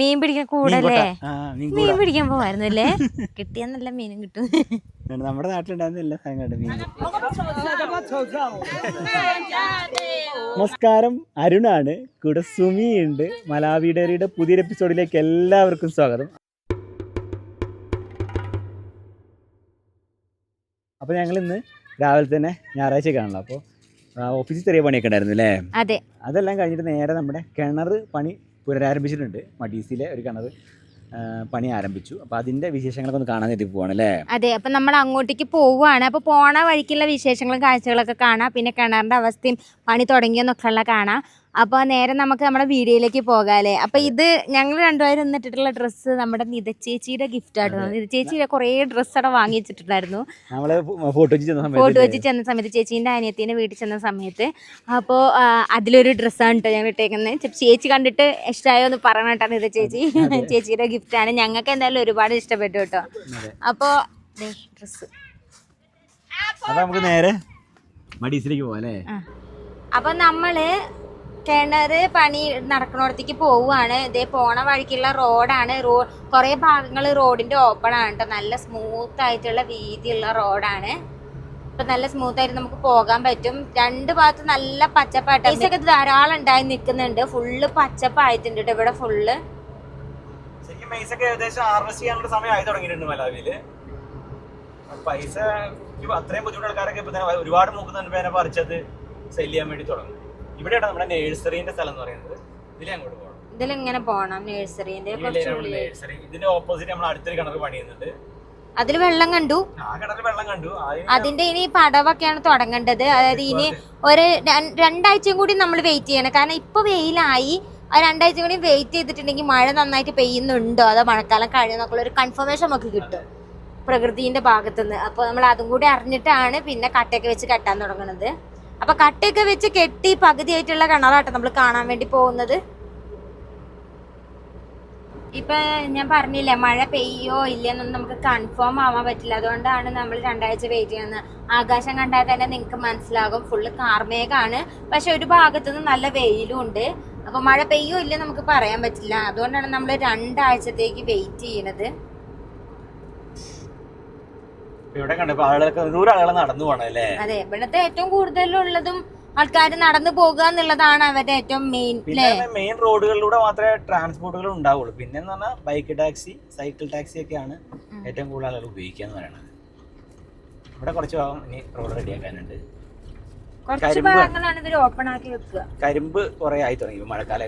മീൻ പിടിക്കാൻ കൂടല്ലേ? മീൻ മീൻ പിടിക്കാൻ പോവായിരുന്നു അല്ലേ കിട്ടിയ നല്ല മീനും കിട്ടും. നമ്മുടെ നാട്ടിലുണ്ടായിരുന്ന എല്ലാ സാധനങ്ങളും മീൻ. നമസ്കാരം അരുണാണ്. കൂടെ സുമി ഉണ്ട്. മലാവി ഡയറിയുടെ പുതിയൊരു എപ്പിസോഡിലേക്ക് എല്ലാവർക്കും സ്വാഗതം. അപ്പോൾ ഞങ്ങൾ ഇന്ന് രാവിലെ തന്നെ ഞായറാഴ്ച കാണണം അപ്പോൾ ഓഫീസിൽ ചെറിയ പണിയൊക്കെ ഉണ്ടായിരുന്നു അല്ലേ? അതെ. അതെല്ലാം കഴിഞ്ഞിട്ട് നേരെ നമ്മുടെ കിണർ പണി പുനരാരംഭിച്ചിട്ടുണ്ട്. മഡീസിലെ ഒരു കിണർ പണി ആരംഭിച്ചു. അപ്പൊ അതിന്റെ വിശേഷങ്ങളൊക്കെ ഒന്ന് എത്തി പോവാണ് അല്ലേ? അതെ അപ്പൊ നമ്മൾ അങ്ങോട്ടേക്ക് പോവുകയാണ് അപ്പൊ പോണ വഴിക്കുള്ള വിശേഷങ്ങളും കാഴ്ചകളൊക്കെ കാണാം. പിന്നെ കിണറിന്റെ അവസ്ഥയും പണി തുടങ്ങിയെന്നൊക്കെ ഉള്ള കാണാം. അപ്പൊ നേരെ നമുക്ക് നമ്മുടെ വീഡിയോയിലേക്ക് പോകാല്ലേ? അപ്പൊ ഇത് ഞങ്ങൾ രണ്ടുപേരും ഇന്നിട്ടിട്ടുള്ള ഡ്രസ്സ് നമ്മുടെ നിത ചേച്ചിയുടെ ഗിഫ്റ്റ് ആയിരുന്നു നിത ചേച്ചിയുടെ കുറേ ഡ്രസ്സ് അവിടെ വാങ്ങിച്ചിട്ടുണ്ടായിരുന്നു ഫോട്ടോ വെച്ച് ചെന്ന സമയത്ത് ചേച്ചീന്റെ അനിയത്തിന്റെ വീട്ടിൽ ചെന്ന സമയത്ത്. അപ്പോൾ അതിലൊരു ഡ്രസ്സാണ് കേട്ടോ ഞങ്ങൾ ഇട്ടേക്കുന്നത് ചേച്ചി കണ്ടിട്ട് ഇഷ്ടമായോ എന്ന് പറയണം കേട്ടോ നിത ചേച്ചി. ചേച്ചിയുടെ ഗിഫ്റ്റാണ് ഞങ്ങൾക്ക് എന്തായാലും ഒരുപാട് ഇഷ്ടപ്പെട്ടു കേട്ടോ. അപ്പോൾ ഡ്രസ്സ്. അപ്പോൾ നമുക്ക് നേരെ മഡീസിലേക്ക് അപ്പൊ നമ്മൾ കിണറ് പണി നടക്കണോടത്തേക്ക് പോവുകയാണ്. ഇതേ പോണ വഴിക്കുള്ള റോഡാണ്. റോ കുറേ ഭാഗങ്ങൾ റോഡിന്റെ ഓപ്പൺ ആണ് കേട്ടോ നല്ല സ്മൂത്ത് ആയിട്ടുള്ള വീതിയുള്ള റോഡാണ്. ഇപ്പൊ നല്ല സ്മൂത്ത് ആയിട്ട് നമുക്ക് പോകാൻ പറ്റും. രണ്ട് ഭാഗത്ത് നല്ല പച്ചപ്പായിട്ട് ഒക്കെ ധാരാളം ഉണ്ടായി നിൽക്കുന്നുണ്ട് ഫുള്ള് പച്ചപ്പായിട്ടുണ്ട് കേട്ടോ ഇവിടെ ഫുള്ള്. ശരിക്കും പൈസ അത്രയും ബുദ്ധിമുട്ടുള്ള ആൾക്കാരൊക്കെ ഇപ്പൊ തന്നെ ഒരുപാട് നോക്കുന്നുണ്ട് പറിച്ചത് സെൽ ചെയ്യാൻ വേണ്ടി തുടങ്ങും. ഇവിടെയാണ് നമ്മുടെ നേഴ്സറിന്റെ സ്ഥലം എന്ന് പറയുന്നത്. ഇതിലെ അങ്ങോട്ട് പോകണം ഇതിലിങ്ങനെ പോണം നേഴ്സറിന്റെ നേഴ്സറി ഇതിന്റെ ഓപ്പോസിറ്റ് നമ്മൾ അടുത്തൊരു കിണർ പണിയുന്നുണ്ട്. അതിൽ വെള്ളം കണ്ടു? അതിന്റെ ഇനി പടവൊക്കെയാണ് തുടങ്ങേണ്ടത്. അതായത് ഇനി ഒരു രണ്ടാഴ്ചയും കൂടി നമ്മൾ വെയിറ്റ് ചെയ്യണം. കാരണം ഇപ്പൊ വെയിലായി. ആ രണ്ടാഴ്ച കൂടി വെയിറ്റ് ചെയ്തിട്ടുണ്ടെങ്കിൽ മഴ നന്നായിട്ട് പെയ്യുന്നുണ്ടോ? അതോ മഴക്കാലം കഴിയുന്നൊക്കെ ഒരു കൺഫർമേഷൻ നമുക്ക് കിട്ടും. പ്രകൃതിന്റെ ഭാഗത്തുനിന്ന്. അപ്പോൾ നമ്മൾ അതും കൂടി അറിഞ്ഞിട്ടാണ് പിന്നെ കട്ടയൊക്കെ വെച്ച് കെട്ടാൻ തുടങ്ങുന്നത് അപ്പൊ കട്ടയൊക്കെ വെച്ച് കെട്ടി പകുതിയായിട്ടുള്ള കിണറാട്ടോ നമ്മൾ കാണാൻ വേണ്ടി പോകുന്നത്. ഇപ്പൊ ഞാൻ പറഞ്ഞില്ലേ മഴ പെയ്യോ ഇല്ലെന്നൊന്നും നമുക്ക് കൺഫേം ആവാൻ പറ്റില്ല. അതുകൊണ്ടാണ് നമ്മൾ രണ്ടാഴ്ച വെയിറ്റ് ചെയ്യുന്നത്. ആകാശം കണ്ടാൽ തന്നെ നിങ്ങൾക്ക് മനസ്സിലാകും. ഫുള്ള് കാർമേഘാണ്. പക്ഷെ ഒരു ഭാഗത്തു നിന്ന് നല്ല വെയിലും ഉണ്ട്. അപ്പൊ മഴ പെയ്യോ ഇല്ല നമുക്ക് പറയാൻ പറ്റില്ല. അതുകൊണ്ടാണ് നമ്മൾ രണ്ടാഴ്ചത്തേക്ക് വെയിറ്റ് ചെയ്യണത്. ഇവിടെ കണ്ടപ്പോ ആളുകളൊക്കെ നടന്നു പോകണം അല്ലേ? അതെ ഇവിടത്തെ ഏറ്റവും കൂടുതലുള്ളതും ആൾക്കാർ നടന്നു പോകുക എന്നുള്ളതാണ് അവരുടെ ഏറ്റവും മെയിൻ പിന്നെ മെയിൻ റോഡുകളിലൂടെ മാത്രമേ ട്രാൻസ്പോർട്ടുകൾ ഉണ്ടാവുള്ളൂ. പിന്നെ എന്ന് പറഞ്ഞാൽ ബൈക്ക് ടാക്സി സൈക്കിൾ ടാക്സി ഒക്കെയാണ് ഏറ്റവും കൂടുതൽ ആളുകൾ ഉപയോഗിക്കുക എന്ന് പറയുന്നത്. ഇവിടെ കുറച്ച് ഭാഗം ഇനി റോഡ് റെഡിയാക്കാനുണ്ട് കുറച്ച് കരിമ്പ്. ഭാഗങ്ങളാണ് ഇവർ ഓപ്പൺ ആക്കി വെക്കുക. കരിമ്പ് കുറെ ആയി തുടങ്ങി. മഴക്കാല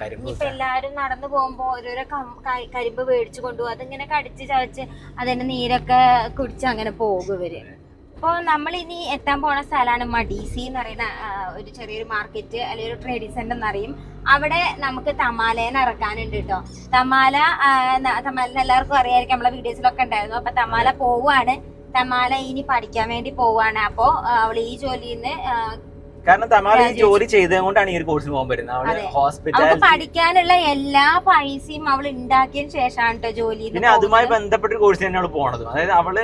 കരിമ്പ് ഇപ്പൊ എല്ലാരും നടന്നു പോകുമ്പോ ഓരോരോ കരിമ്പ് മേടിച്ചു കൊണ്ടുപോകും അതിങ്ങനെ കടിച്ച് ചവച്ച് അതിന്റെ നീരൊക്കെ കുടിച്ച് അങ്ങനെ പോകും ഇവർ. അപ്പോൾ നമ്മൾ ഇനി എത്താൻ പോണ സ്ഥലമാണ് മഡീസി എന്ന് പറയുന്ന ഒരു ചെറിയൊരു മാർക്കറ്റ് അല്ലെങ്കിൽ ഒരു ട്രേഡിംഗ് സെന്റർ എന്നറിയും അവിടെ നമുക്ക് തമാലേനെ ഇറക്കാനുണ്ട് കേട്ടോ. തമാല ആ, തമാല എല്ലാവർക്കും അറിയായിരിക്കും. നമ്മളെ വീഡിയോസിലൊക്കെ ഉണ്ടായിരുന്നു. അപ്പൊ തമാല പോവാണ് തമാല ഇനി പഠിക്കാൻ വേണ്ടി പോവാണ്. അപ്പോ അവൾ ഈ ജോലിയിൽ നിന്ന് കാരണം തമാല ഈ ജോലി ചെയ്തത് കൊണ്ടാണ് ഈ ഒരു കോഴ്സിന് പോകാൻ പറ്റുന്നത്. അവൾ ഹോസ്പിറ്റൽ പഠിക്കാനുള്ള എല്ലാ പൈസയും അവൾ ഉണ്ടാക്കിയതിന് ശേഷമാണ് കേട്ടോ ജോലി പിന്നെ അതുമായി ബന്ധപ്പെട്ട ഒരു കോഴ്സ് തന്നെയാണ് പോണത്. അതായത് അവൾ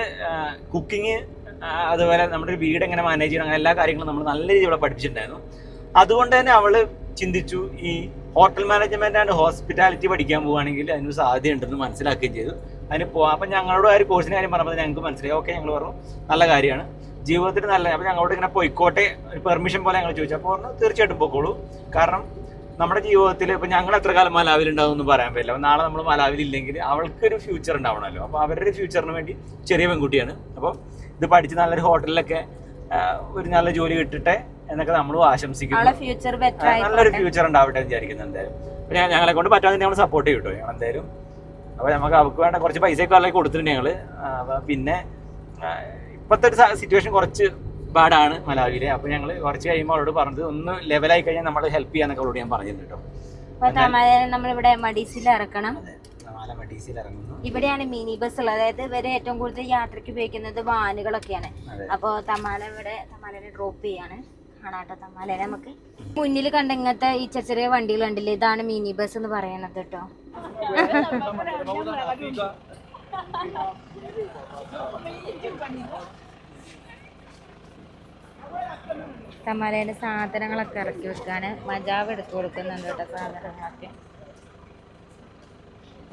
കുക്കിംഗ് അതുപോലെ നമ്മുടെ ഒരു വീട് എങ്ങനെ മാനേജ് ചെയ്യണം അങ്ങനെ എല്ലാ കാര്യങ്ങളും നമ്മൾ നല്ല രീതിയിൽ ഇവിടെ പഠിപ്പിച്ചിട്ടുണ്ടായിരുന്നു അതുകൊണ്ട് തന്നെ അവൾ ചിന്തിച്ചു ഈ ഹോട്ടൽ മാനേജ്മെന്റ് ആൻഡ് ഹോസ്പിറ്റാലിറ്റി പഠിക്കാൻ പോവുകയാണെങ്കിൽ അതിന് സാധ്യതയുണ്ടെന്ന് മനസ്സിലാക്കുകയും ചെയ്തു. അതിന് പോവാം അപ്പം ഞങ്ങളോട് ആ ഒരു കോഴ്സിന്റെ കാര്യം പറഞ്ഞപ്പോൾ ഞങ്ങൾക്ക് മനസ്സിലായി. ഓക്കെ ഞങ്ങൾ പറഞ്ഞു നല്ല കാര്യമാണ്. ജീവിതത്തിൽ നല്ല അപ്പം ഞങ്ങളോട് ഇങ്ങനെ പൊയ്ക്കോട്ടെ ഒരു പെർമിഷൻ പോലെ ഞങ്ങൾ ചോദിച്ചു. അപ്പോൾ പറഞ്ഞു തീർച്ചയായിട്ടും പോയിക്കോളൂ കാരണം നമ്മുടെ ജീവിതത്തിൽ ഇപ്പം ഞങ്ങൾ എത്ര കാലം മലാവിൽ ഉണ്ടാവും എന്ന് പറയാൻ പറ്റില്ല. നാളെ നമ്മൾ മലാവിൽ ഇല്ലെങ്കിൽ അവൾക്കൊരു ഫ്യൂച്ചർ ഉണ്ടാവണമല്ലോ. അപ്പോൾ അവരുടെ ഫ്യൂച്ചറിന് വേണ്ടി ചെറിയ പെൺകുട്ടിയാണ്. അപ്പോൾ ഇത് പഠിച്ച് നല്ലൊരു ഹോട്ടലിലൊക്കെ ഒരു നല്ല ജോലി കിട്ടട്ടെ എന്നൊക്കെ നമ്മൾ ആശംസിക്കുന്നു. നല്ലൊരു ഫ്യൂച്ചർ ഉണ്ടാവട്ടെ എന്ന് വിചാരിക്കുന്നു എന്തായാലും. ഞങ്ങളെ കൊണ്ട് പറ്റാതെ ഞങ്ങൾ സപ്പോർട്ട് ചെയ്യും കേട്ടോ. ഞങ്ങൾ എന്തായാലും അപ്പൊ നമുക്ക് അവർക്ക് വേണ്ട കുറച്ച് പൈസയൊക്കെ അല്ലെങ്കിൽ കൊടുത്തിട്ടുണ്ട് ഞങ്ങൾ. പിന്നെ ഇപ്പത്തെ ഇപ്പോഴത്തെ ഒരു സിറ്റുവേഷൻ കുറച്ച് ബാഡാണ് മലാവിയിലെ. അപ്പൊ ഞങ്ങൾ കുറച്ച് കഴിയുമ്പോൾ അവളോട് പറഞ്ഞത് ഒന്ന് ലെവലായി കഴിഞ്ഞാൽ നമ്മൾ ഹെൽപ്പ് ചെയ്യാന്നൊക്കെ അവളോട് ഞാൻ പറഞ്ഞിട്ടുണ്ട് കേട്ടോ. മഡീസിൽ ഇറക്കണം ഇവിടെയാണ് മിനി ബസ് ഉള്ളത് അതായത് ഇവർ ഏറ്റവും കൂടുതൽ യാത്രയ്ക്ക് ഉപയോഗിക്കുന്നത് വാനുകളൊക്കെയാണ്. അപ്പോൾ തമാല ഇവിടെ തമാലേനെ ഡ്രോപ്പ് ചെയ്യാണ്. തമാലേനെ നമുക്ക്? മുന്നിൽ കണ്ട ഇങ്ങനത്തെ ഈ ചെറിയ ചെറിയ വണ്ടികൾ കണ്ടില്ലേ? ഇതാണ് മിനി ബസ് എന്ന് പറയണത് കേട്ടോ. തമാലയിലെ സാധനങ്ങളൊക്കെ ഇറക്കി വെക്കാന് മജാവ് എടുത്തു കൊടുക്കുന്നുണ്ട് കേട്ടോ സാധനങ്ങളൊക്കെ.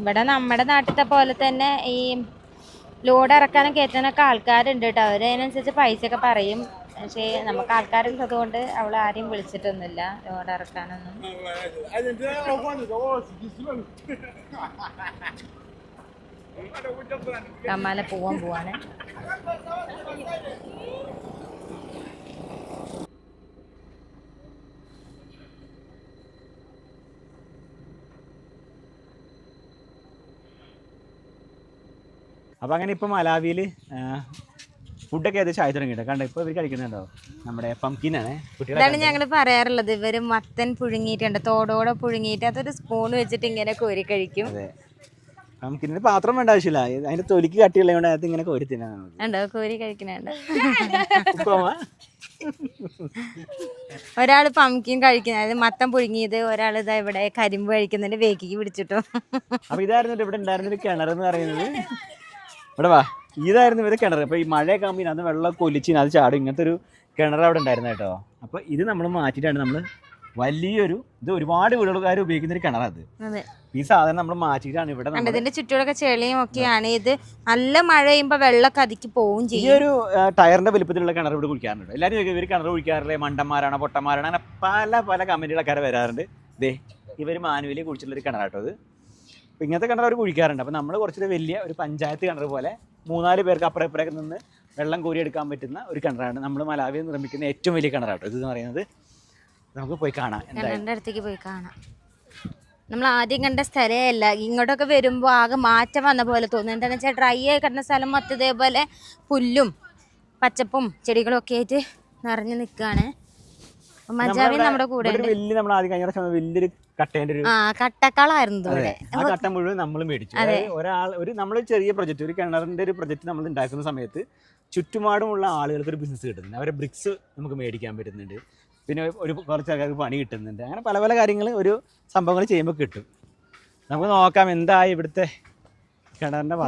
ഇവിടെ നമ്മുടെ നാട്ടിലത്തെ പോലെ തന്നെ ഈ ലോഡ് ഇറക്കാനും കയറ്റാനൊക്കെ ആൾക്കാരുണ്ട് കേട്ടോ. അവർ അതിനനുസരിച്ച് പൈസയൊക്കെ പറയും. പക്ഷേ നമുക്ക് ആൾക്കാരുള്ളത് കൊണ്ട് അവൾ ആരെയും വിളിച്ചിട്ടൊന്നുമില്ല ലോഡ് ഇറക്കാനൊന്നും. കമ്മാല പോവാൻ പോവാണ്. അപ്പം അങ്ങനെ ഇപ്പം മലാവിയിൽ ഫുഡൊക്കെ ഏകദേശം ആയി തുടങ്ങിയിട്ട് കണ്ടോ ഇപ്പോൾ ഇവർ കഴിക്കുന്നുണ്ടോ? നമ്മുടെ പംകിനാണ് ഇതാണ് ഞങ്ങൾ പറയാറുള്ളത്. ഇവർ മത്തൻ പുഴുങ്ങിയിട്ടുണ്ട്. തോടോടെ പുഴുങ്ങിയിട്ട് അതൊരു സ്പൂൺ വെച്ചിട്ട് ഇങ്ങനെ കോരി കഴിക്കും. പംകിന് പാത്രം വേണ്ട ആവശ്യമില്ല. അതിന്റെ തൊലിക്ക് കട്ടിയുള്ള കൊണ്ട് അത് ഇങ്ങനെ കോരി തിന്നാൻ ഉണ്ടോ കോരി കഴിക്കുന്നുണ്ട്? ഒരാൾ പംകിൻ കഴിക്കുന്നത് മത്തൻ പുഴുങ്ങിയത് ഒരാൾ ഇതാ ഇവിടെ കരിമ്പ് കഴിക്കുന്നതിന്റെ വേക്കിക്ക് പിടിച്ചിട്ടു. അപ്പൊ ഇതായിരുന്നു ഇവിടെ ഉണ്ടായിരുന്നൊരു കിണർ എന്ന് പറയുന്നത്. ഇവിടെ വാ. ഇതായിരുന്നു ഇവർ കിണർ. അപ്പോൾ ഈ മഴയൊക്കെ ആകുമ്പോൾ അത് വെള്ളം കൊലിച്ച് അത് ചാടും. ഇങ്ങനത്തെ ഒരു കിണർ അവിടെ ഉണ്ടായിരുന്നു കേട്ടോ. അപ്പോൾ ഇത് നമ്മൾ മാറ്റിയിട്ടാണ് നമ്മൾ വലിയൊരു ഇത് ഒരുപാട് വീടുകാർ ഉപയോഗിക്കുന്ന ഒരു കിണർ അത്. ഈ സാധനം നമ്മൾ മാറ്റിയിട്ടാണ് ഇവിടെ ഇതിന്റെ ചുറ്റോടൊക്കെ ചെളിയും ഒക്കെയാണ്. ഇത് നല്ല മഴ പെയ്യുമ്പോ വെള്ളമൊക്കെ അതിക്ക് പോവും ചെയ്യും. ഈ ഒരു ടയറിന്റെ വലുപ്പത്തിലുള്ള കിണർ ഇവിടെ കുളിക്കാറുണ്ട് എല്ലാവരും ചോദിക്കും ഇവർ കിണർ കുളിക്കാറില്ലേ? മണ്ടന്മാരാണ്? പൊട്ടന്മാരാണ്? അങ്ങനെ പല പല കമന്റുകളൊക്കെ വരാറുണ്ട്. ദേ ഇവർ മാനുവലി കുളിച്ചിട്ടുള്ള ഒരു കിണറാട്ടോ ഇത്. അപ്പോൾ ഇങ്ങനത്തെ കിണർ അവർ കുഴിക്കാറുണ്ട്. അപ്പോൾ നമ്മൾ കുറച്ചൊരു വലിയ ഒരു പഞ്ചായത്ത് കിണർ പോലെ മൂന്നാൽ പേർക്ക് അപ്പുറം നിന്ന് വെള്ളം കോരി എടുക്കാൻ പറ്റുന്ന ഒരു കിണറാണ്. നമ്മൾ മലാവിയിൽ നിർമ്മിക്കുന്ന ഏറ്റവും വലിയ കിണറാട്ടോ ഇത് എന്ന് പറയുന്നത്. നമുക്ക് പോയി കാണാം അടുത്തേക്ക് പോയി കാണാം. നമ്മൾ ആദ്യം കണ്ട സ്ഥലമല്ല ഇങ്ങോട്ടൊക്കെ വരുമ്പോൾ ആകെ മാറ്റം വന്ന പോലെ തോന്നുന്നു. എന്താണെന്ന് വെച്ചാൽ ഡ്രൈ ആയി കിടന്ന സ്ഥലം മൊത്തം ഇതേപോലെ പുല്ലും പച്ചപ്പും ചെടികളും ഒക്കെ ആയിട്ട് നിറഞ്ഞു നിൽക്കുകയാണ് മജാവി നമ്മുടെ കൂടെ വലിയ നമ്മൾ ആദ്യം കഴിഞ്ഞ പ്രാവശ്യം വലിയൊരു കട്ടേന്റെ ഒരു കട്ടക്കളായിരുന്നു ആ കട്ട മുഴുവൻ നമ്മൾ മേടിച്ചു. ഒരാൾ ഒരു നമ്മൾ ചെറിയ പ്രൊജക്ട് ഒരു കിണറിന്റെ ഒരു പ്രൊജക്ട് നമ്മൾ ഉണ്ടാക്കുന്ന സമയത്ത് ചുറ്റുപാടുമുള്ള ആളുകൾക്ക് ഒരു ബിസിനസ് കിട്ടുന്നുണ്ട്. അവരെ ബ്രിക്സ് നമുക്ക് മേടിക്കാൻ പറ്റുന്നുണ്ട്. പിന്നെ ഒരു കുറച്ച് ആൾക്കാർക്ക് പണി കിട്ടുന്നുണ്ട്. അങ്ങനെ പല പല കാര്യങ്ങൾ ഒരു സംഭവങ്ങൾ ചെയ്യുമ്പോൾ കിട്ടും. നമുക്ക് നോക്കാം എന്തായി ഇവിടുത്തെ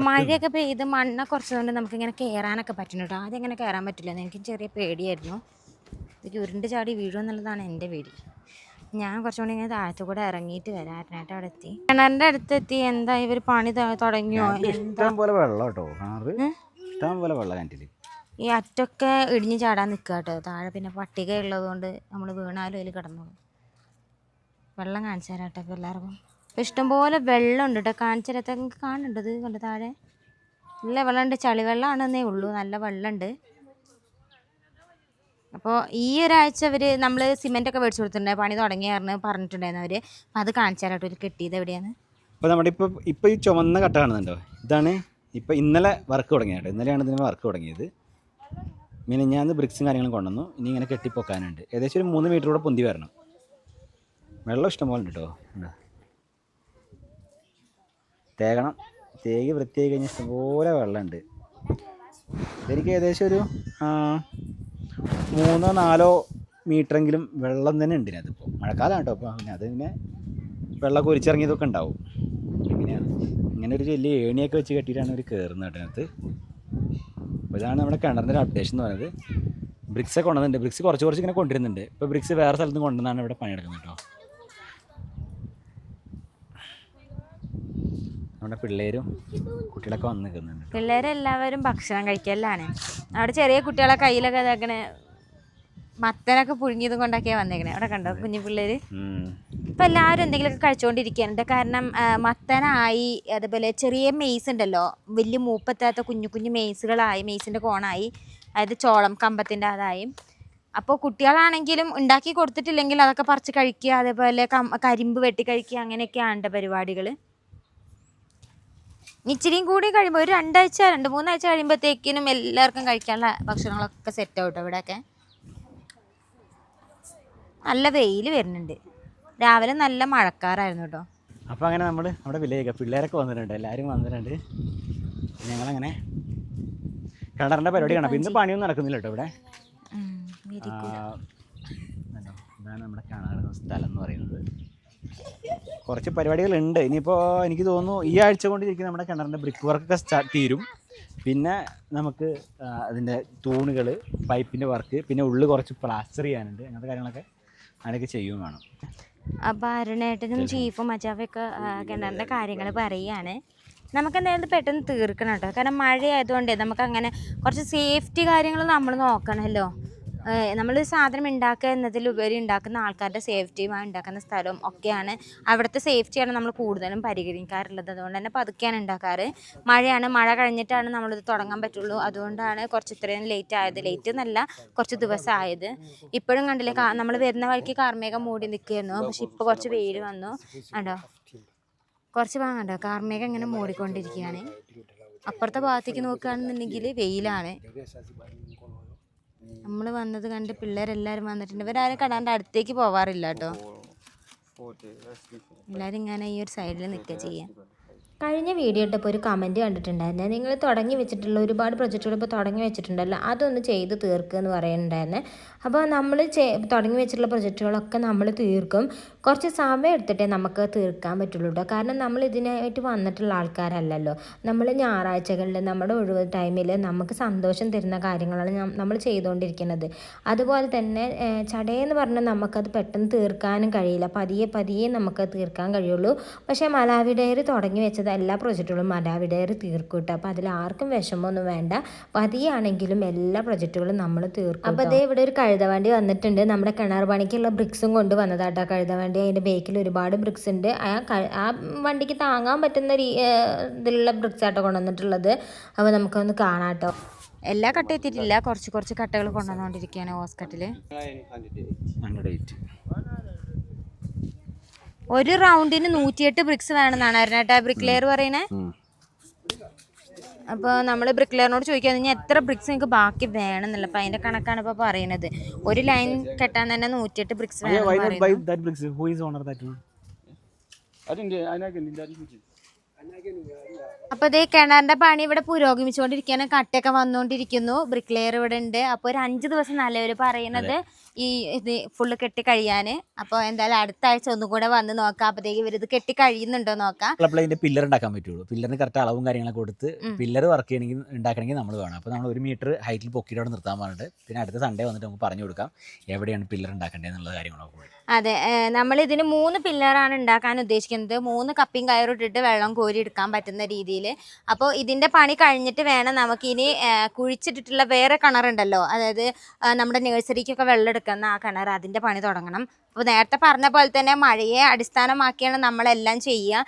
മഴയൊക്കെ പെയ്ത് മണ്ണ കുറച്ചുകൊണ്ട് നമുക്ക് ഇങ്ങനെ കയറാനൊക്കെ പറ്റുന്നുണ്ടോ. ആദ്യം ഇങ്ങനെ കയറാൻ പറ്റില്ല എനിക്ക് ചെറിയ പേടിയായിരുന്നു. ഇത് ഉരുണ്ട് ചാടി വീഴുമെന്നുള്ളതാണ് എന്റെ പേടി. ഞാൻ കുറച്ചുകൂടി ഇങ്ങനെ താഴത്തു കൂടെ ഇറങ്ങിയിട്ട് വരാം. വരാനായിട്ട് അവിടെ എത്തി. കിണറിന്റെ അടുത്തെത്തി എന്താ ഇവർ പണി തുടങ്ങിയോ? ഇഷ്ടം പോലെ വെള്ളം കേട്ടോ കിണറ് ഇഷ്ടം പോലെ വെള്ളം കിണറ്റിൽ ഈ അറ്റൊക്കെ ഇടിഞ്ഞ് ചാടാൻ നിൽക്കുക കേട്ടോ. താഴെ പിന്നെ പട്ടിക ഉള്ളതുകൊണ്ട് നമ്മൾ വീണാലും അതിൽ കിടന്നു വെള്ളം കാണിച്ചു തരാം കേട്ടോ ഇപ്പോൾ എല്ലാവർക്കും. ഇപ്പം ഇഷ്ടംപോലെ വെള്ളം ഉണ്ട് കേട്ടോ. കാണിച്ചു കാണുന്നുണ്ട് ഇത്? കൊണ്ട് താഴെ. നല്ല വെള്ളമുണ്ട്. ചളി വെള്ളമാണെന്നേ ഉള്ളൂ. നല്ല വെള്ളമുണ്ട്. അപ്പോൾ ഈ ഒരാഴ്ച അവർ നമ്മൾ സിമെന്റ് ഒക്കെ മേടിച്ചു കൊടുത്തിട്ടുണ്ടായി പണി തുടങ്ങിയായിരുന്നു പറഞ്ഞിട്ടുണ്ടായിരുന്നു അവർ അപ്പോൾ അത് കാണിച്ചു തരാം ഒരു കിട്ടിയത് എവിടെയാണ് അപ്പോൾ നമ്മുടെ ഇപ്പോൾ ഇപ്പോൾ ഈ ചുമന്ന കട്ട കാണുന്നുണ്ടോ? ഇതാണ് ഇപ്പോൾ ഇന്നലെ വർക്ക് തുടങ്ങിയത് ഇന്നലെയാണ് ഇതിന് വർക്ക് തുടങ്ങിയത്. മിനിഞ്ഞാന്ന് ബ്രിക്സും കാര്യങ്ങളും കൊണ്ടുവന്നു. ഇനി ഇങ്ങനെ കെട്ടിപ്പൊക്കാനുണ്ട്. ഏകദേശം ഒരു മൂന്ന് മീറ്റർ കൂടെ പൊന്തി വരണം. വെള്ളം ഇഷ്ടംപോലെ ഉണ്ട് കേട്ടോ. തേകണം തേകി വൃത്തിയായി കഴിഞ്ഞാൽ ഇഷ്ടംപോലെ വെള്ളമുണ്ട്. എനിക്ക് ഏകദേശം ഒരു മൂന്നോ നാലോ മീറ്ററെങ്കിലും വെള്ളം തന്നെ ഉണ്ട് അതിപ്പോൾ മഴക്കാലം കേട്ടോ അപ്പോൾ പിന്നെ അത് പിന്നെ വെള്ളമൊക്കെ ഒലിച്ചിറങ്ങിയതൊക്കെ ഉണ്ടാവും. ഇങ്ങനെയാണ് ഇങ്ങനെ ഒരു വലിയ ഏണിയൊക്കെ വെച്ച് കെട്ടിയിട്ടാണ് അവർ കയറുന്നത് കേട്ടോ അതിനകത്ത് അപ്പോൾ ഇതാണ് നമ്മുടെ കിണറിന്റെ അപ്ഡേഷൻ എന്ന് പറയുന്നത്. ബ്രിക്സ് കൊണ്ടുവന്നിട്ടുണ്ട്. ബ്രിക്സ് കുറച്ച് കുറച്ച് ഇങ്ങനെ കൊണ്ടുവരുന്നുണ്ട്. ഇപ്പോൾ ബ്രിക്സ് വേറെ സ്ഥലത്ത് കൊണ്ടുവന്നാണ് ഇവിടെ പണിയെടുക്കുന്നത് കേട്ടോ. നമ്മുടെ പിള്ളേരും കുട്ടികളൊക്കെ വന്ന് നിൽക്കുന്നുണ്ട് പിള്ളേരെല്ലാവരും ഭക്ഷണം കഴിക്കലാണ്. അവിടെ ചെറിയ കുട്ടികളെ കയ്യിലൊക്കെ ഇതാക്കണേ മത്തനൊക്കെ പുഴുങ്ങിയതും കൊണ്ടൊക്കെയാണ് വന്നേക്കണേ. അവിടെ കണ്ടോ കുഞ്ഞു പിള്ളേര്? ഇപ്പൊ എല്ലാവരും എന്തെങ്കിലുമൊക്കെ കഴിച്ചുകൊണ്ടിരിക്കുകയാണ് കാരണം മത്തനായി അതുപോലെ ചെറിയ മെയ്സ് ഉണ്ടല്ലോ. വലിയ മൂപ്പത്താത്ത കുഞ്ഞു കുഞ്ഞു മെയ്സുകളായി മെയ്സിന്റെ കോണായി. അതായത് ചോളം കമ്പത്തിന്റെ അതായി. അപ്പോൾ കുട്ടികളാണെങ്കിലും ഉണ്ടാക്കി കൊടുത്തിട്ടില്ലെങ്കിൽ അതൊക്കെ പറിച്ച് കഴിക്കുക അതേപോലെ കരിമ്പ് വെട്ടി കഴിക്കുക അങ്ങനെയൊക്കെയാണ് പരിപാടികൾ ഇച്ചിരിയും കൂടി കഴിയുമ്പോൾ ഒരു രണ്ടാഴ്ച രണ്ട് മൂന്നാഴ്ച കഴിയുമ്പോഴത്തേക്കിനും എല്ലാവർക്കും കഴിക്കാനുള്ള ഭക്ഷണങ്ങളൊക്കെ സെറ്റ് ആവും കേട്ടോ ഇവിടെയൊക്കെ നല്ല വെയിൽ വരുന്നുണ്ട്. രാവിലെ നല്ല മഴക്കാറായിരുന്നു കേട്ടോ അപ്പോൾ അങ്ങനെ നമ്മൾ നമ്മുടെ വില്ലേജ് പിള്ളേരൊക്കെ വന്നിട്ടുണ്ട് എല്ലാവരും വന്നിട്ടുണ്ട്. ഞങ്ങളങ്ങനെ കിണറിന്റെ പരിപാടി കാണാം. ഇന്ന് പണിയൊന്നും നടക്കുന്നില്ല കേട്ടോ ഇവിടെ. ഇതാണ് നമ്മുടെ കാണാൻ സ്ഥലം എന്ന് പറയുന്നത്. കുറച്ച് പരിപാടികളുണ്ട്. ഇനിയിപ്പോൾ എനിക്ക് തോന്നുന്നു ഈ ആഴ്ച കൊണ്ട് ശരിക്കും നമ്മുടെ കിണറിന്റെ ബ്രിക്ക് വർക്കൊക്കെ സ്റ്റാർട്ട് തീരും. പിന്നെ നമുക്ക് അതിന്റെ തൂണുകൾ പൈപ്പിന്റെ വർക്ക് പിന്നെ ഉള്ളിൽ കുറച്ച് പ്ലാസ്റ്റർ ചെയ്യാനുണ്ട്. അങ്ങനത്തെ കാര്യങ്ങളൊക്കെ അതിനൊക്കെ ചെയ്യും വേണം. അപ്പോൾ അരുണേട്ടനും ചീഫും മച്ചാഫൊക്കെ കിണറിന്റെ കാര്യങ്ങൾ പറയുകയാണ്. നമുക്ക് എന്തായാലും പെട്ടെന്ന് തീർക്കണം കേട്ടോ. കാരണം മഴ ആയതുകൊണ്ട് നമുക്ക് അങ്ങനെ കുറച്ച് സേഫ്റ്റി കാര്യങ്ങൾ നമ്മൾ നോക്കണമല്ലോ. നമ്മൾ സാധനം ഉണ്ടാക്കുക എന്നതിലുപരി ഉണ്ടാക്കുന്ന ആൾക്കാരുടെ സേഫ്റ്റിയുമായി ഉണ്ടാക്കുന്ന സ്ഥലവും ഒക്കെയാണ് അവിടുത്തെ സേഫ്റ്റിയാണ് നമ്മൾ കൂടുതലും പരിഗണിക്കാറുള്ളത്. അതുകൊണ്ട് തന്നെ പതുക്കെയാണ് ഉണ്ടാക്കാറ് മഴയാണ്. മഴ കഴിഞ്ഞിട്ടാണ് നമ്മളിത് തുടങ്ങാൻ പറ്റുള്ളൂ. അതുകൊണ്ടാണ് കുറച്ച് ഇത്രയും ലേറ്റ് ആയത്. ലേറ്റ് എന്നല്ല കുറച്ച് ദിവസം ആയത് ഇപ്പോഴും കണ്ടില്ലേ നമ്മൾ വരുന്ന വഴിക്ക് കാർമേഘം മൂടി നിൽക്കുകയായിരുന്നു. പക്ഷെ ഇപ്പോൾ കുറച്ച് വെയിൽ വന്നു. കണ്ടോ? കുറച്ച് വാങ്ങണ്ടോ കാർമേഘം ഇങ്ങനെ മൂടിക്കൊണ്ടിരിക്കുകയാണ്. അപ്പുറത്തെ ഭാഗത്തേക്ക് നോക്കുകയാണെന്നുണ്ടെങ്കിൽ വെയിലാണ്. നമ്മൾ വന്നത് കണ്ട് പിള്ളേരെല്ലാരും വന്നിട്ടുണ്ട്. ഇവരാരും കടാണ്ട് അടുത്തേക്ക് പോവാറില്ല കേട്ടോ. എല്ലാവരും ഇങ്ങനെ ഈ ഒരു സൈഡിൽ നിൽക്കുക ചെയ്യാം. കഴിഞ്ഞ വീഡിയോ ഇട്ടപ്പോൾ ഒരു കമന്റ് കണ്ടിട്ടുണ്ടായിരുന്നു. നിങ്ങൾ തുടങ്ങി വെച്ചിട്ടുള്ള ഒരുപാട് പ്രൊജക്റ്റുകൾ ഇപ്പോൾ തുടങ്ങി വെച്ചിട്ടുണ്ടല്ലോ. അതൊന്ന് ചെയ്ത് തീർക്കുക എന്ന് പറയുന്നുണ്ടായിരുന്നു. അപ്പോൾ നമ്മൾ തുടങ്ങി വെച്ചിട്ടുള്ള പ്രൊജക്റ്റുകളൊക്കെ നമ്മൾ തീർക്കും. കുറച്ച് സമയം എടുത്തിട്ടേ നമുക്ക് തീർക്കാൻ പറ്റുള്ളൂ കേട്ടോ കാരണം നമ്മൾ ഇതിനായിട്ട് വന്നിട്ടുള്ള ആൾക്കാരല്ലല്ലോ. നമ്മൾ ഞായറാഴ്ചകളിൽ നമ്മുടെ ഒഴിവ് ടൈമിൽ നമുക്ക് സന്തോഷം തരുന്ന കാര്യങ്ങളാണ് നമ്മൾ ചെയ്തുകൊണ്ടിരിക്കുന്നത് അതുപോലെ തന്നെ ചടയെന്ന് പറഞ്ഞാൽ നമുക്കത് പെട്ടെന്ന് തീർക്കാനും കഴിയില്ല. പതിയെ പതിയെ നമുക്ക് തീർക്കാൻ കഴിയുള്ളൂ. പക്ഷേ മലാവി ഡയറി തുടങ്ങി വെച്ചത് എല്ലാ പ്രൊജക്റ്റുകളും മലാവി ഡയറി തീർക്കും കേട്ടോ അപ്പോൾ അതിൽ ആർക്കും വിഷമമൊന്നും വേണ്ട. പതിയെ ആണെങ്കിലും എല്ലാ പ്രൊജക്റ്റുകളും നമ്മൾ തീർക്കും അപ്പോൾ അതേ ഇവിടെ ഒരു കഴുതവണ്ടി വന്നിട്ടുണ്ട്. നമ്മുടെ കിണർ പണിക്കുള്ള ബ്രിക്സും കൊണ്ട് വന്നതാട്ടോ കഴുതവണ്ടി. അതിന്റെ ബേക്കിൽ ഒരുപാട് ബ്രിക്സ് ഉണ്ട്. ആ ക- ആ വണ്ടിക്ക് താങ്ങാൻ പറ്റുന്ന രീ ഇതിലുള്ള ബ്രിക്സ് ആട്ടോ കൊണ്ടുവന്നിട്ടുള്ളത്. അപ്പോൾ നമുക്കൊന്ന് കാണാം കേട്ടോ എല്ലാ കട്ട എത്തിയിട്ടില്ല. കുറച്ച് കുറച്ച് കട്ടകൾ കൊണ്ടുവന്നുകൊണ്ടിരിക്കുകയാണ് ഹോസ്കട്ടിൽ ഒരു റൗണ്ടിന് നൂറ്റിയെട്ട് ബ്രിക്സ് വേണമെന്നാണ്. അരുണേട്ടാ ബ്രിക്ക് ലെയർ പറയണേ? അപ്പോൾ നമ്മൾ ബ്രിക്ക് ലെയറിനോട് ചോദിക്കാൻ ഇനി എത്ര ബ്രിക്സ് നിങ്ങൾക്ക് ബാക്കി വേണം എന്നുള്ള അപ്പോൾ അതിന്റെ കണക്കാണ് ഇപ്പോൾ പറയുന്നത്. ഒരു ലൈൻ കെട്ടാൻ തന്നെ നൂറ്റിയെട്ട് ബ്രിക്സ് വേണം അതേ അപ്പോൾ ഇതേ കിണറിന്റെ പണി ഇവിടെ പുരോഗമിച്ചുകൊണ്ടിരിക്കുകയാണ്. കട്ടയൊക്കെ വന്നുകൊണ്ടിരിക്കുന്നു. ബ്രിക്ക് ലെയർ ഇവിടെ ഉണ്ട്. അപ്പോൾ ഒരു അഞ്ച് ദിവസം നല്ലവര് പറയുന്നത് ഈ ഇത് ഫുള്ള് കെട്ടി കഴിയാൻ അപ്പോൾ എന്തായാലും അടുത്ത ആഴ്ച ഒന്നും കൂടെ വന്ന് നോക്കാം. അപ്പോഴത്തേക്ക് ഇവർ ഇത് കെട്ടി കഴിയുന്നുണ്ടോ നോക്കാം. അപ്പോൾ അതിന്റെ പില്ലർ ഉണ്ടാക്കാൻ പറ്റുള്ളൂ. പില്ലറിന് കറക്റ്റ് അളവും കാര്യങ്ങളൊക്കെ കൊടുത്ത് പില്ലർ വർക്ക് ചെയ്യണമെങ്കിൽ ഉണ്ടാക്കണമെങ്കിൽ നമ്മൾ വേണം. അപ്പോൾ നമ്മൾ ഒരു മീറ്റർ ഹൈറ്റിൽ പൊക്കിയിട്ട് നിർത്താൻ പറഞ്ഞിട്ട് പിന്നെ അടുത്ത സൺഡേ വന്നിട്ട് നമുക്ക് പറഞ്ഞു കൊടുക്കാം എവിടെയാണ് പില്ലർ ഉണ്ടാക്കേണ്ടത് എന്നുള്ള കാര്യങ്ങളൊക്കെ അതെ നമ്മൾ ഇതിന് മൂന്ന് പില്ലറാണ് ഉണ്ടാക്കാൻ ഉദ്ദേശിക്കുന്നത്. മൂന്ന് കപ്പിയും കയറും ഇട്ടിട്ട് വെള്ളം കോരി എടുക്കാൻ പറ്റുന്ന രീതിയിൽ അപ്പോൾ ഇതിന്റെ പണി കഴിഞ്ഞിട്ട് വേണം നമുക്കിനി കുഴിച്ചിട്ടിട്ടുള്ള വേറെ കിണറുണ്ടല്ലോ. അതായത് നമ്മുടെ നഴ്സറിക്കൊക്കെ വെള്ളം എടുക്കുന്ന ആ കിണർ അതിന്റെ പണി തുടങ്ങണം. അപ്പോൾ നേരത്തെ പറഞ്ഞ പോലെ തന്നെ മഴയെ അടിസ്ഥാനമാക്കിയാണ് നമ്മളെല്ലാം ചെയ്യുക.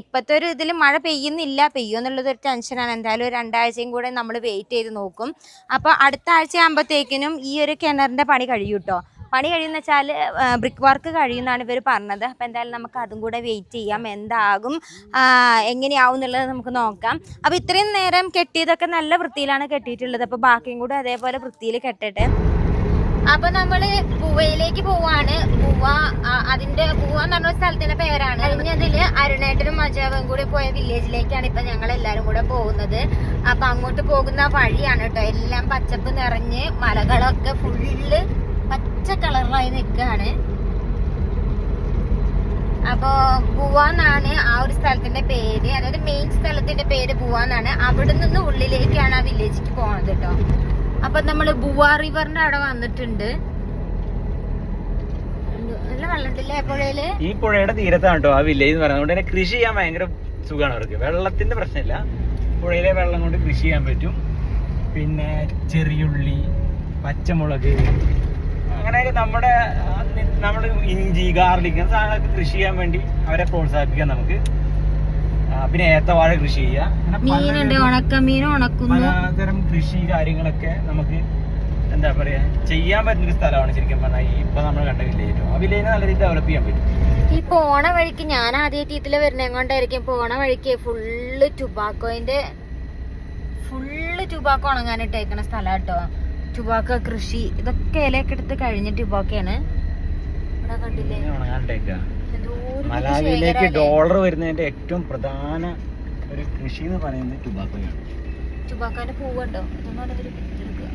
ഇപ്പോഴത്തെ ഒരു ഇതിൽ മഴ പെയ്യുന്നില്ല. പെയ്യുമെന്നുള്ളത് ഒരു ടെൻഷനാണ് എന്തായാലും ഒരു രണ്ടാഴ്ചയും കൂടെ നമ്മൾ വെയിറ്റ് ചെയ്ത് നോക്കും. അപ്പോൾ അടുത്ത ആഴ്ച ആകുമ്പോഴത്തേക്കിനും ഈ ഒരു കിണറിന്റെ പണി കഴിയും കേട്ടോ. പണി കഴിയുന്ന വെച്ചാൽ ബ്രിക്ക് വർക്ക് കഴിയുമെന്നാണ് ഇവർ പറഞ്ഞത്. അപ്പോൾ എന്തായാലും നമുക്ക് അതും കൂടെ വെയിറ്റ് ചെയ്യാം. എന്താകും എങ്ങനെയാവും എന്നുള്ളത് നമുക്ക് നോക്കാം. അപ്പോൾ ഇത്രയും നേരം കെട്ടിയതൊക്കെ നല്ല വൃത്തിയിലാണ് കെട്ടിയിട്ടുള്ളത്. അപ്പോൾ ബാക്കിയും കൂടെ അതേപോലെ വൃത്തിയിൽ കെട്ടട്ടെ. അപ്പൊ നമ്മൾ പൂവയിലേക്ക് പോവാണ്. പൂവ അതിന്റെ പൂവ എന്ന് പറഞ്ഞ സ്ഥലത്തിന്റെ പേരാണ്. അതിൽ അരുണേട്ടനും മജാവും കൂടി പോയ വില്ലേജിലേക്കാണ് ഇപ്പൊ ഞങ്ങൾ എല്ലാരും കൂടെ പോകുന്നത്. അപ്പൊ അങ്ങോട്ട് പോകുന്ന വഴിയാണ് കേട്ടോ എല്ലാം പച്ചപ്പ് നിറഞ്ഞ് മലകളൊക്കെ ഫുള്ള് പച്ച കളറിലായി നിൽക്കുകയാണ് അപ്പോ പൂവാന്നാണ് ആ ഒരു സ്ഥലത്തിന്റെ പേര്. അതായത് മെയിൻ സ്ഥലത്തിന്റെ പേര് പൂവാന്നാണ് അവിടെ നിന്ന് ഉള്ളിലേക്കാണ് ആ വില്ലേജിക്ക് പോണത് കേട്ടോ അപ്പൊ നമ്മൾ ബുവാ റിവറിന്റെ അവിടെ വന്നിട്ടുണ്ട്. ഈ പുഴയുടെ തീരത്താണ് ആ വില്ലേജ് എന്ന് പറയുന്നത്. അതുകൊണ്ട് കൃഷി ചെയ്യാൻ ഭയങ്കര സുഖമാണ് അവർക്ക്. വെള്ളത്തിന്റെ പ്രശ്നമില്ല. പുഴയിലെ വെള്ളം കൊണ്ട് കൃഷി ചെയ്യാൻ പറ്റും. പിന്നെ ചെറിയുള്ളി പച്ചമുളക് അങ്ങനെ നമ്മുടെ നമ്മുടെ ഇഞ്ചി ഗാർലിക് സാധനങ്ങൾ കൃഷി ചെയ്യാൻ വേണ്ടി അവരെ പ്രോത്സാഹിപ്പിക്കാം നമുക്ക്. പിന്നെ ഏത്തവാഴ കൃഷി ചെയ്യുക. മീനുണ്ട് ഉണക്കമീൻ ഉണക്കുന്നു. പലതരം കൃഷി കാര്യങ്ങളൊക്കെ നമുക്ക് എന്താ പറയാ ചെയ്യാൻ പറ്റുന്ന ഒരു സ്ഥലമാണ് ശരിക്കും പറഞ്ഞാൽ ഈ ഇപ്പൊ നമ്മൾ കണ്ട വില്ലേജ് ആ വില്ലേജിനെ നല്ല രീതിയിൽ ഡെവലപ്പ് ചെയ്യാൻ പറ്റും. ഈ പോണ വഴിക്ക് ഞാൻ ആദ്യമായിട്ട് ഇതിൽ വരുന്നത് കൊണ്ടായിരിക്കും പോണ വഴിക്ക് ഫുള്ള് ടുബാക്കോയിന്റെ ഫുള്ള് ടുബാക്കോ ഉണങ്ങാനിട്ടേക്കണ സ്ഥലം കേട്ടോ ടുബാക്കോ കൃഷി ഇതൊക്കെ ഇലയൊക്കെ എടുത്ത് കഴിഞ്ഞ ടുബാക്കയാണ്. ഇവിടെ കണ്ടില്ലേ? വലിയ മലാവിയിലേക്ക് ഡോളർ വരുന്നതിന്റെ ഏറ്റവും പ്രധാന ഒരു കൃഷി എന്ന് പറയുന്നത് ടുബാക്കോയാണ് ടുബാക്കോന്റെ പൂവുണ്ടോ? ഇതൊന്നും ഒരു picture എടുക്കുക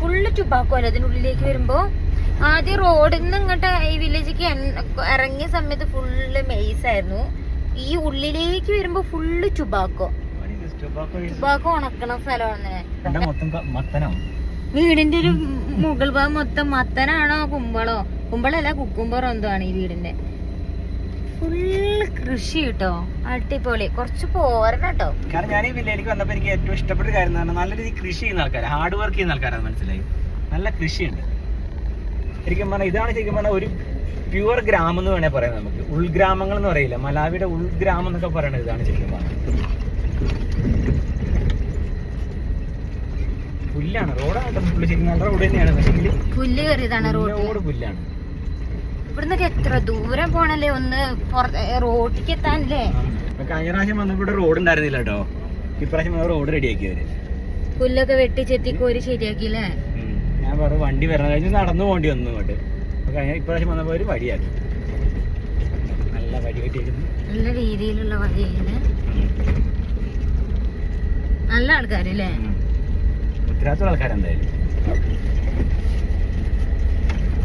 ഫുള്ള് ടുബാക്കോ അല്ലേ അതിനുള്ളിലേക്ക് വരുമ്പോ? ആദ്യം റോഡിൽ നിന്ന് ഇങ്ങോട്ട് ഈ വില്ലേജിലേക്ക് ഇറങ്ങിയ സമയത്ത് ഫുള്ള് മെയ്സ് ആയിരുന്നു ഈ ഉള്ളിലേക്ക് വരുമ്പോ ഫുള്ള് ടുബാക്കോ ടുബാക്കോ ഉണക്കണ സ്ഥലമാണ് മൊത്തം വീടിന്റെ ഒരു മുകൾ ഭാഗം മൊത്തം മത്തനാണോ കുമ്പളോ? കുമ്പളല്ല കുക്കുംബറോ എന്തോ ആണ് ഈ വീടിന്റെ. ഫുള്ള് കൃഷി കേട്ടോ അടിപൊളി. കുറച്ച് പോരണം കേട്ടോ കാരണം ഞാൻ ഈ വില്ലേജിലേക്ക് വന്നപ്പോൾ എനിക്ക് ഏറ്റവും ഇഷ്ടപ്പെട്ട കാര്യം എന്ന് പറഞ്ഞാൽ നല്ല രീതിയിൽ കൃഷി ചെയ്യുന്ന ആൾക്കാർ ഹാർഡ് വർക്ക് ചെയ്യുന്ന ആൾക്കാരാണ് മനസ്സിലായി. നല്ല കൃഷിയുണ്ട്. ശരിക്കും പറഞ്ഞാൽ ഇതാണ് ശരിക്കും പറഞ്ഞാൽ ഒരു പ്യുവർ ഗ്രാമം എന്ന് വേണേൽ പറയാം നമുക്ക്. ഉൾഗ്രാമങ്ങൾ എന്ന് പറയില്ല. മലാവിയുടെ ഉൾഗ്രാമം എന്നൊക്കെ പറയുന്നത് ഇതാണ് ശരിക്കും പറഞ്ഞാൽ. പുല്ലാണ്. റോഡാണ് പുല്ല് ശരിക്കും നല്ല റോഡ് തന്നെയാണ്. പക്ഷേ പുല്ല് കയറിയതാണ് റോഡ് റോഡ് പുല്ലാണ്. ഇവിടുന്നൊക്കെ എത്ര ദൂരം പോണല്ലേ? ഒന്ന് റോഡിക്ക് എത്താനല്ലേ? കഴിഞ്ഞ പ്രാവശ്യം വന്നപ്പോൾ ഇവിടെ റോഡ് ഉണ്ടായിരുന്നില്ല കേട്ടോ. ഇപ്രാവശ്യം റോഡ് റെഡിയാക്കിയവര്. പുല്ലൊക്കെ വെട്ടി ചെത്തി കോരി ശരിയാക്കിയില്ലേ ഞാൻ പറഞ്ഞു വണ്ടി വരണം. കഴിഞ്ഞ് നടന്നു പോണ്ടി വന്നു ഇങ്ങോട്ട്. ഇപ്രാവശ്യം വന്നപ്പോ ഒരു വഴിയാക്കി. നല്ല വഴി കെട്ടിയിരുന്നു നല്ല രീതിയിലുള്ള വഴിയാണ് നല്ല ആൾക്കാരല്ലേ? ഉത്തരവാദിത്തമുള്ള ആൾക്കാരെന്തായാലും?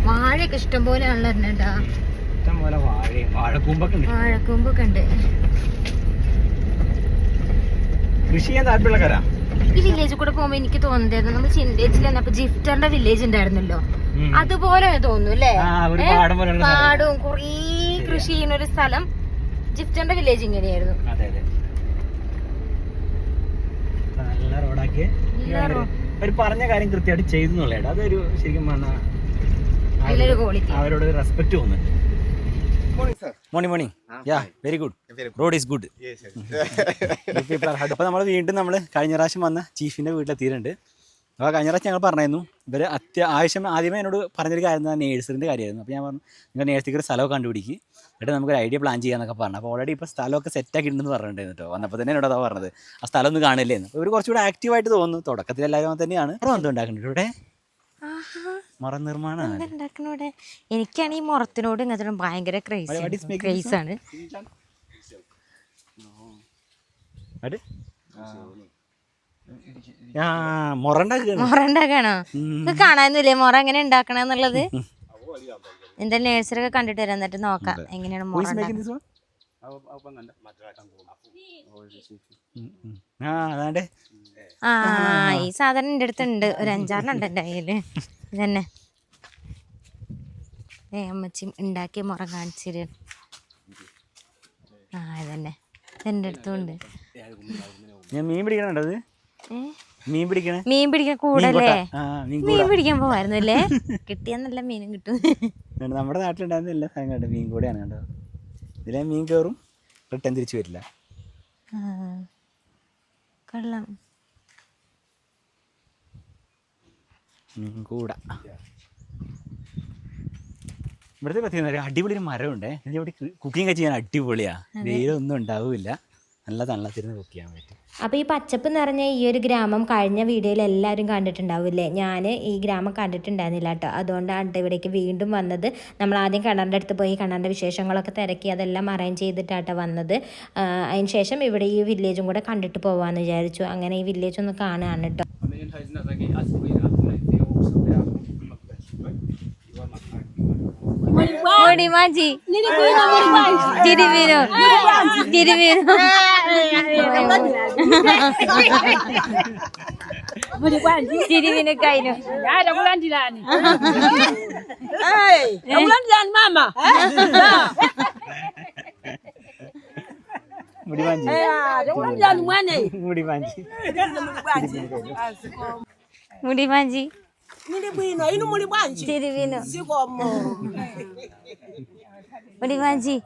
വാഴയൊക്കെ ഇഷ്ടം പോലെ ആണല്ലോ ഇഷ്ടം പോലെ വാഴയും വാഴക്കൂമ്പൊക്കെ ഉണ്ട്. വാഴക്കൂമ്പൊക്കെ ഉണ്ട്. കൃഷി ചെയ്യാൻ താല്പര്യമുള്ളക്കാരാ ഈ വില്ലേജിൽ കൂടെ പോകുമ്പോ എനിക്ക് തോന്നുന്നത് നമ്മൾ ചിന്തേച്ചിൽ അപ്പൊ ജിഫ്റ്ററിന്റെ വില്ലേജ് ഉണ്ടായിരുന്നല്ലോ. അതുപോലെ തോന്നുന്നു അല്ലേ? പാടം കുറേ കൃഷി ചെയ്യുന്ന ഒരു സ്ഥലം. ജിഫ്റ്ററിന്റെ വില്ലേജ് ഇങ്ങനെയായിരുന്നു. നല്ല റോഡാക്കിയ അവർ പറഞ്ഞ കാര്യം കൃത്യമായിട്ട് ചെയ്തു എന്നുള്ളതാണ്. അതൊരു ശരിക്കും പറഞ്ഞാൽ ക്വാളിറ്റി അവരോട് റെസ്പെക്ട് തോന്നുന്നുണ്ട്. നമ്മൾ morning morning yeah very good road is good. അപ്പോൾ നമ്മൾ വീണ്ടും നമ്മൾ കഴിഞ്ഞ പ്രാവശ്യം വന്ന ചീഫിന്റെ വീട്ടിലെത്തിയിട്ടുണ്ട്. അപ്പോൾ കഴിഞ്ഞ പ്രാവശ്യം ഞങ്ങൾ പറഞ്ഞായിരുന്നു ഇവർ അത്യാവശ്യം ആദ്യമേ എന്നോട് പറഞ്ഞൊരു കാര്യം നേഴ്സിന്റെ നേഴ്സറിന്റെ കാര്യമായിരുന്നു. അപ്പോൾ ഞാൻ പറഞ്ഞു നിങ്ങൾ നേഴ്സറിക്ക് ഒരു സ്ഥലമൊക്കെ കണ്ടുപിടിക്കുക എന്നിട്ട് നമുക്ക് ഒരു ഐഡിയ പ്ലാൻ ചെയ്യാന്നൊക്കെ പറഞ്ഞു. അപ്പോൾ ഓൾറെഡി ഇപ്പോൾ സ്ഥലമൊക്കെ സെറ്റാക്കിയിട്ടുണ്ടെന്ന് പറഞ്ഞിട്ടുണ്ടായിരുന്നു കേട്ടോ വന്നപ്പോൾ തന്നെ എന്നോട് അതാ പറഞ്ഞത്. ആ സ്ഥലം ഒന്ന് കാണില്ലേ എന്ന്. അപ്പോൾ ഇവർ കുറച്ചുകൂടെ ആക്റ്റീവായിട്ട് തോന്നുന്നു. തുടക്കത്തിൽ എല്ലാവരും തന്നെയാണ്. ഇവിടെ എന്തോ ഉണ്ടാക്കുന്നുണ്ട് ഇവിടെ? മറ നിർമ്മാണമാണ്. ഉണ്ടാക്കണോടെ എനിക്കാണ് ഈ മുറത്തിനോട് ഇങ്ങനത്തെ ഭയങ്കര ക്രേസ് ക്രേസ് ആണ്. അത്? ആ. മുറ ഉണ്ടാക്കുകയാണ്. മുറ ഉണ്ടാക്കണോ ഇത് കാണാനൊന്നുമില്ലേ? മുറ എങ്ങനെ ഉണ്ടാക്കണെന്നുള്ളത് എന്തായാലും നേഴ്സറി ഒക്കെ കണ്ടിട്ട് വരാം. എന്നിട്ട് നോക്കാം. എങ്ങനെയാണ്. ആ ഈ സാധനം എന്റെ അടുത്തുണ്ട് ഒരു അഞ്ചാറെണ്ണം ഉണ്ട് എന്റെ കയ്യിൽ. ഇതന്നെ. ഏ അമ്മച്ചി ഉണ്ടാക്കിയ മുറം കാണിച്ചു ആ ഇതന്നെ. എന്റെ അടുത്തുണ്ട് ഞാൻ മീൻ പിടിക്കണുണ്ടത് ഏ? മീൻ പിടിക്കണേ? മീൻ പിടിക്കാൻ കൂടല്ലേ? മീൻ പിടിക്കാൻ പോവായിരുന്നു അല്ലേ കിട്ടിയെന്നല്ല നല്ല മീനും കിട്ടും. കൂടെ നമ്മുടെ നാട്ടിലുണ്ടായിരുന്ന എല്ലാ സാധനം മീൻ കൂടെയാണ് കണ്ടത് ഇതിലെ മീൻ കയറും റിട്ടേൺ തിരിച്ചു വരില്ല. കൊള്ളാം. മീൻ കൂട. ഇവിടുത്തെ പ്രത്യേകത അടിപൊളി ഒരു മരമുണ്ടേ. ഇവിടെ കുക്കിംഗ് ഒക്കെ ചെയ്യാൻ അടിപൊളിയാ. വെയിലൊന്നും ഉണ്ടാവില്ല. നല്ല തണലത്തിരുന്ന് കുക്ക് ചെയ്യാൻ പറ്റും. അപ്പോൾ ഈ പച്ചപ്പ് നിറഞ്ഞ ഈ ഒരു ഗ്രാമം കഴിഞ്ഞ വീഡിയോയിൽ എല്ലാവരും കണ്ടിട്ടുണ്ടാവില്ലേ? ഞാൻ ഈ ഗ്രാമം കണ്ടിട്ടുണ്ടായിരുന്നില്ല കേട്ടോ. അതുകൊണ്ടാണ് ഇവിടേക്ക് വീണ്ടും വന്നത്. നമ്മൾ ആദ്യം കിണറിന്റെ അടുത്ത് പോയി കിണറിന്റെ വിശേഷങ്ങളൊക്കെ തിരക്കി അതെല്ലാം അറേഞ്ച് ചെയ്തിട്ടാട്ടോ വന്നത്. അതിന് ശേഷം ഇവിടെ ഈ വില്ലേജും കൂടെ കണ്ടിട്ട് പോകാമെന്ന് വിചാരിച്ചു. അങ്ങനെ ഈ വില്ലേജ് ഒന്ന് കാണുകയാണ് കേട്ടോ ಮುಡಿ ಮಾಜಿ ತಿರುವಿರು ತಿರುವಿರು tiririne kaino ndakulandirani akulandirani mama muri vanji ndakulandirani mwane muri vanji muri vanji muli bwino inu muli bwanji? Tili bwino. Zikomo muli bwanji?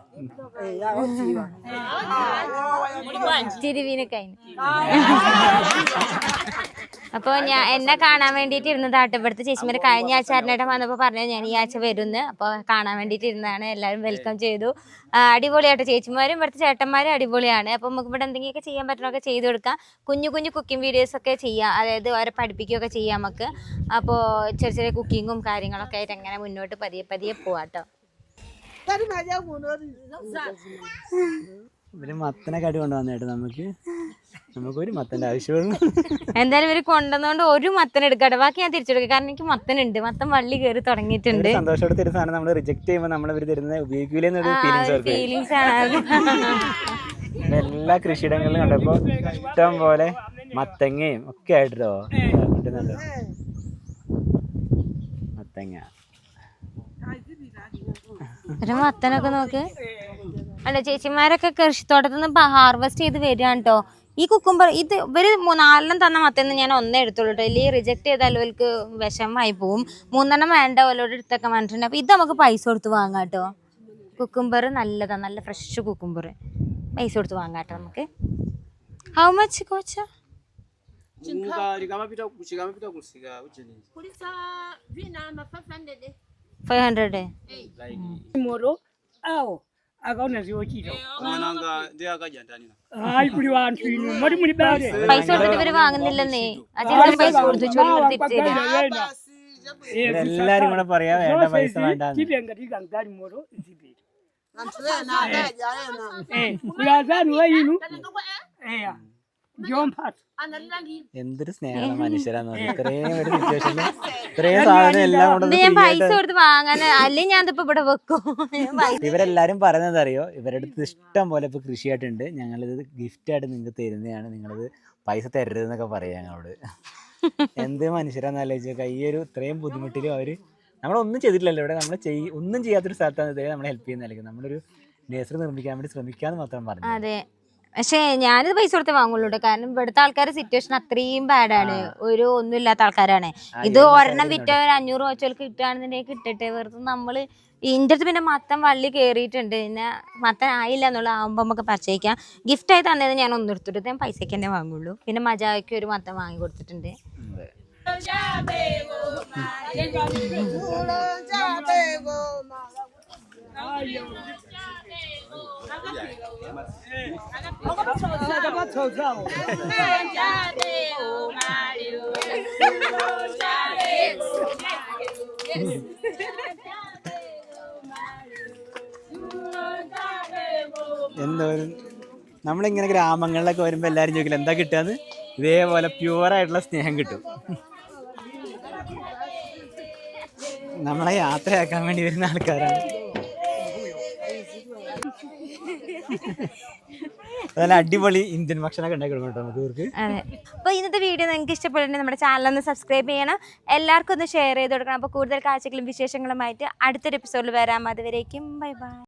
തിരുവിനെ കഴിഞ്ഞു അപ്പോൾ ഞാൻ എന്നെ കാണാൻ വേണ്ടിയിട്ട് ഇരുന്നത് ഇവിടുത്തെ ചേച്ചിമാര് കഴിഞ്ഞ ആഴ്ച അരനേട്ടം വന്നപ്പോ പറഞ്ഞു ഞാൻ ഈ ആഴ്ച വരുന്നു. അപ്പൊ കാണാൻ വേണ്ടിട്ട് ഇരുന്നാണ് എല്ലാരും വെൽക്കം ചെയ്തു. അടിപൊളിയായിട്ട് ചേച്ചിമാരും ഇവിടുത്തെ ചേട്ടന്മാരും അടിപൊളിയാണ്. അപ്പൊ നമുക്ക് ഇവിടെ എന്തെങ്കിലുമൊക്കെ ചെയ്യാൻ പറ്റണമൊക്കെ ചെയ്തു കൊടുക്കാം. കുഞ്ഞു കുഞ്ഞു കുക്കിംഗ് വീഡിയോസ് ഒക്കെ ചെയ്യാം. അതായത് അവരെ പഠിപ്പിക്കുകയൊക്കെ ചെയ്യാം നമുക്ക്. അപ്പോ ചെറിയ ചെറിയ കുക്കിങ്ങും കാര്യങ്ങളൊക്കെ ആയിട്ട് അങ്ങനെ മുന്നോട്ട് പതിയെ പതിയെ പോവാട്ടോ. ഇവർ മത്തനെ കടി കൊണ്ടുവന്നേട്ട് നമുക്ക് നമുക്ക്. ഒരു മത്തന്റെ ആവശ്യമുള്ളൂ. എന്തായാലും ഇവർ കൊണ്ടുവന്നോണ്ട് ഒരു മത്തൻ എടുക്കട്ടെ. ബാക്കി ഞാൻ തിരിച്ചെടുക്കാം കാരണം എനിക്ക് മത്തൻ ഉണ്ട് മത്തൻ വള്ളി കയറി തുടങ്ങിയിട്ടുണ്ട്. സന്തോഷത്തോടെ തരുന്ന സാധനം നമ്മൾ റിജക്ട് ചെയ്യുമ്പോൾ നമ്മൾ ഇവർ തരുന്നത് ഉപയോഗിക്കൂലെന്നൊരു ഫീലിങ്സ്. ഫീലിങ്സ് ആണ്. എല്ലാ കൃഷിയിടങ്ങളിലും കണ്ടപ്പോ ഇഷ്ടം പോലെ മത്തങ്ങയും ഒക്കെ ആയിട്ടോ. കിട്ടുന്നുണ്ടോ. മത്തങ്ങ. ഒരു മത്തനൊക്കെ നോക്ക് അല്ല ചേച്ചിമാരൊക്കെ കൃഷിത്തോട്ടത്തിൽ നിന്ന് ഹാർവെസ്റ്റ് ചെയ്ത് വരികയാണ് കേട്ടോ ഈ കുക്കുംബർ ഇത് ഇവർ നാലെണ്ണം തന്ന മത്തന്ന് ഞാൻ ഒന്നേ എടുത്തുള്ളൂ കേട്ടോ ഇല്ലെങ്കിൽ റിജക്ട് ചെയ്താൽ അവർക്ക് വിഷമമായി പോവും മൂന്നെണ്ണം വേണ്ട ഓലോട് എടുത്തൊക്കെ പറഞ്ഞിട്ടുണ്ട് അപ്പൊ ഇത് നമുക്ക് പൈസ കൊടുത്ത് വാങ്ങാം കേട്ടോ കുക്കുംബർ നല്ലതാ നല്ല ഫ്രഷ് കുക്കുംബർ പൈസ കൊടുത്ത് വാങ്ങാം കേട്ടോ നമുക്ക് ഹൗ മച്ച് കോച്ച. Akaona ndi hayi kuli wanthu inu muli bale പൈസ കൊടുത്തിട്ട് ഇവർ വാങ്ങുന്നില്ലെന്നേ പൈസ കൊടുത്തു എല്ലാരും കൂടെ പറയാ വേണ്ട പൈസ വേണ്ട tikangali moro എന്തൊരു സ്നേഹം മനുഷ്യരാന്ന് ഇത്രയും ഒരു സിറ്റുവേഷനിൽ ഇത്രയും സാധനം എല്ലാം ഇത് ഞാൻ പൈസ കൊടുത്ത് വാങ്ങാൻ അല്ലെങ്കിൽ ഞാൻ ഇതിപ്പോ ഇവിടെ വെക്കും. ഞാൻ പൈസ ഇവരെല്ലാരും പറയുന്നത് അറിയോ? ഇവരുടെ അടുത്ത് ഇഷ്ടം പോലെ ഇപ്പൊ കൃഷിയായിട്ടുണ്ട്. ഞങ്ങളിത് ഗിഫ്റ്റ് ആയിട്ട് നിങ്ങൾക്ക് തരുന്നതാണ്. നിങ്ങളിത് പൈസ തരരുതെന്നൊക്കെ പറയാം ഞങ്ങളോട്. എന്ത് മനുഷ്യരാന്ന് ആലോചിച്ചോക്കെ ഈ ഒരു ഇത്രയും ബുദ്ധിമുട്ടിലും അവർ നമ്മളൊന്നും ചെയ്തിട്ടില്ലല്ലോ. ഇവിടെ നമ്മൾ ചെയ് ഒന്നും ചെയ്യാത്തൊരു സ്ഥലത്താണ് ഇതേ നമ്മളെ ഹെൽപ്പ് ചെയ്യുന്നതായിരിക്കും. നമ്മളൊരു നേഴ്സറി നിർമ്മിക്കാൻ വേണ്ടി ശ്രമിക്കാന്ന് മാത്രം പറഞ്ഞു അതെ. പക്ഷേ ഞാനിത് പൈസ കൊടുത്തേ വാങ്ങുള്ളൂ കേട്ടോ കാരണം ഇവിടുത്തെ ആൾക്കാരുടെ സിറ്റുവേഷൻ അത്രയും ബാഡാണ് ഒരു ഒന്നും ആൾക്കാരാണ്. ഇത് ഒരെണ്ണം വിറ്റ ഒരു അഞ്ഞൂറ് വെച്ചോൾക്ക് കിട്ടുകയാണെന്നുണ്ടെങ്കിൽ കിട്ടട്ടെ. വെറുതെ നമ്മൾ ഇന്റെ അടുത്ത് പിന്നെ മത്തം വള്ളി കയറിയിട്ടുണ്ട് പിന്നെ മത്തൻ ആയില്ല എന്നുള്ള ആകുമ്പോൾ നമുക്ക് പറിച്ചേക്കാം ഗിഫ്റ്റ് ആയി തന്നത് ഞാൻ ഒന്നും എടുത്തിട്ട് ഞാൻ പൈസക്ക് തന്നെ വാങ്ങുള്ളൂ. പിന്നെ മജായ്ക്ക് ഒരു മത്തം വാങ്ങി കൊടുത്തിട്ടുണ്ട്. ഒരു നമ്മളിങ്ങനെ ഗ്രാമങ്ങളിലൊക്കെ വരുമ്പോൾ എല്ലാവരും ചോദിക്കില്ല എന്താ കിട്ടുക ഇതേപോലെ പ്യുവറായിട്ടുള്ള സ്നേഹം കിട്ടും. നമ്മളെ യാത്രയാക്കാൻ വേണ്ടി വരുന്ന ആൾക്കാരാണ്. നല്ല അടിപൊളി ഇന്ത്യൻ ഭക്ഷണമൊക്കെ ഉണ്ടാക്കി കൊടുക്കും നമുക്ക് അതെ. ഇന്നത്തെ വീഡിയോ നിങ്ങൾക്ക് ഇഷ്ടപ്പെട്ടിട്ടുണ്ടെങ്കിൽ നമ്മുടെ ചാനൽ ഒന്ന് സബ്സ്ക്രൈബ് ചെയ്യണം. എല്ലാവർക്കും ഒന്ന് ഷെയർ ചെയ്ത് കൊടുക്കണം. അപ്പോൾ കൂടുതൽ കാഴ്ചകളും വിശേഷങ്ങളുമായിട്ട് അടുത്തൊരു എപ്പിസോഡിൽ വരാം. അതുവരേക്കും ബൈ ബൈ